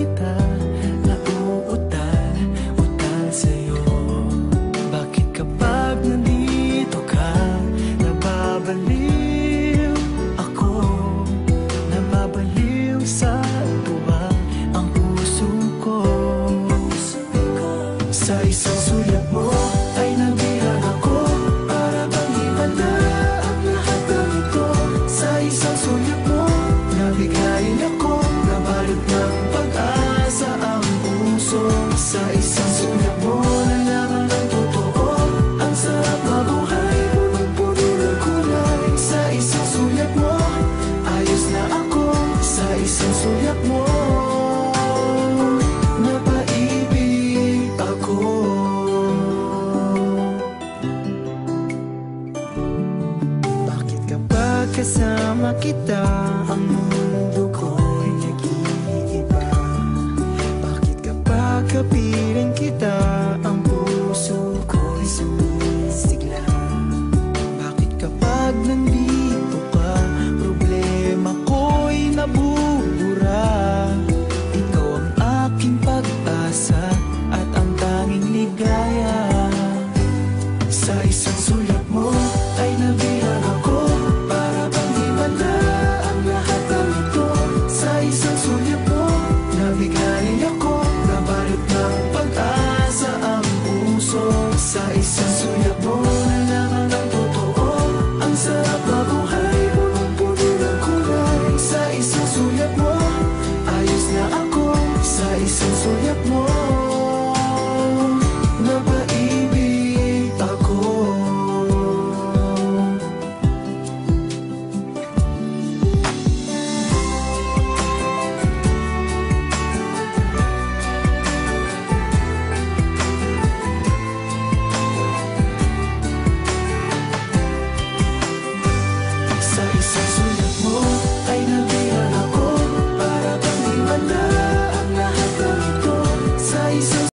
kita Nauutal, utal sa'yo. Bakit kapag nandito ka Nababaliw ako? Nababaliw sa tuwa Ang puso ko. Sa isang sulat mo Sa isang sulat mo Nalaman ng totoo. Ang sarap mabuhay Punong-puno ng kulay. Sa isang sulat mo Ayos na ako. Sa isang sulat mo Napaibig ako. Bakit kapag kasama kita Isang sulat mo ay nabilang ako Para bang na ang lahat ng ito. Sa isang sulat mo, nabigayin ako Nabalit ng pag-asa ang puso. Sa isang